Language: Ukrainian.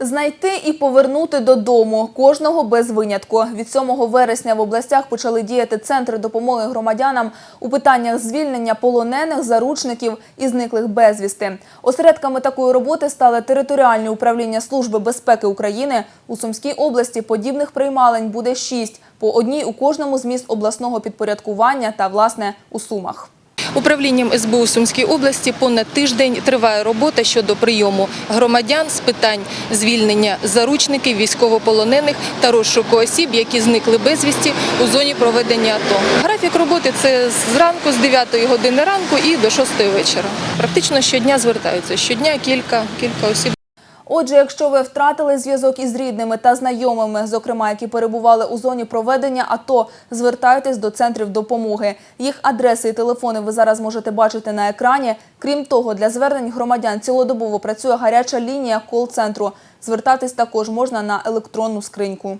Знайти і повернути додому кожного без винятку. Від 7 вересня в областях почали діяти центри допомоги громадянам у питаннях звільнення полонених, заручників і зниклих безвісти. Осередками такої роботи стали територіальні управління Служби безпеки України. У Сумській області подібних приймалень буде шість, по одній у кожному з міст обласного підпорядкування та, власне, у Сумах. Управлінням СБУ Сумській області понад тиждень триває робота щодо прийому громадян з питань звільнення заручників, військовополонених та розшуку осіб, які зникли безвісті у зоні проведення АТО. Графік роботи це зранку з 9 години ранку і до 6 вечора. Практично щодня звертаються. Щодня кілька, кілька осіб. Отже, якщо ви втратили зв'язок із рідними та знайомими, зокрема, які перебували у зоні проведення АТО, звертайтесь до центрів допомоги. Їх адреси і телефони ви зараз можете бачити на екрані. Крім того, для звернень громадян цілодобово працює гаряча лінія кол-центру. Звертатись також можна на електронну скриньку.